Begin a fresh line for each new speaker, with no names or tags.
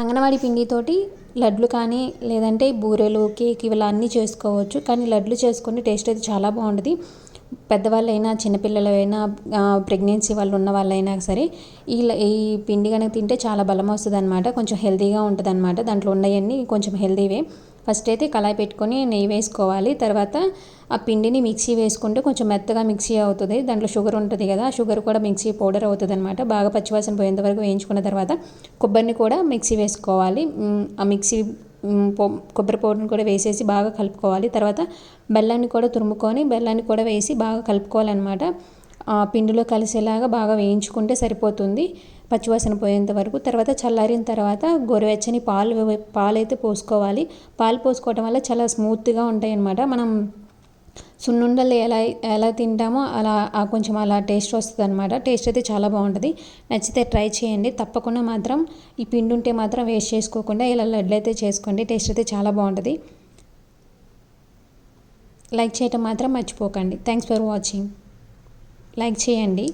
అంగన్వాడి పిండితోటి లడ్లు కానీ లేదంటే బూరెలు కేక్ ఇలా అన్నీ చేసుకోవచ్చు. కానీ లడ్లు చేసుకుని టేస్ట్ అయితే చాలా బాగుంటుంది పెద్దవాళ్ళైనా చిన్నపిల్లలైనా ప్రెగ్నెన్సీ వాళ్ళు ఉన్న వాళ్ళైనా సరే ఈ ఈ పిండి కనుక తింటే చాలా బలం వస్తుంది అనమాట కొంచెం హెల్తీగా ఉంటుంది అనమాట దాంట్లో ఉన్నవన్నీ కొంచెం హెల్తీవే. ఫస్ట్ అయితే కళాయి పెట్టుకొని నెయ్యి వేసుకోవాలి. తర్వాత ఆ పిండిని మిక్సీ వేసుకుంటే కొంచెం మెత్తగా మిక్సీ అవుతుంది. దాంట్లో షుగర్ ఉంటుంది కదా షుగర్ కూడా మిక్సీ పౌడర్ అవుతుంది అనమాట బాగా పచ్చివాసన పోయేంత వరకు వేయించుకున్న తర్వాత కొబ్బరిని కూడా మిక్సీ వేసుకోవాలి. ఆ మిక్సీ కొబ్బరి పౌడర్ని కూడా వేసేసి బాగా కలుపుకోవాలి. తర్వాత బెల్లాన్ని కూడా తురుముకొని బెల్లాన్ని కూడా వేసి బాగా కలుపుకోవాలన్నమాట. పిండిలో కలిసేలాగా బాగా వేయించుకుంటే సరిపోతుంది. పచ్చివాసన పోయేంత వరకు తర్వాత చల్లారిన తర్వాత గోరువెచ్చని పాలు పాలైతే పోసుకోవాలి. పాలు పోసుకోవటం వల్ల చాలా స్మూత్గా ఉంటాయి అన్నమాట మనం సున్నుండలు ఎలా ఎలా తింటామో అలా కొంచెం అలా టేస్ట్ వస్తుంది అనమాట టేస్ట్ అయితే చాలా బాగుంటుంది. నచ్చితే ట్రై చేయండి. తప్పకుండా మాత్రం ఈ పిండి ఉంటే మాత్రం వేస్ట్ చేసుకోకుండా ఇలా లడ్లు అయితే చేసుకోండి. టేస్ట్ అయితే చాలా బాగుంటుంది. లైక్ చేయటం మాత్రం మర్చిపోకండి. Thanks for watching. లైక్ చేయండి.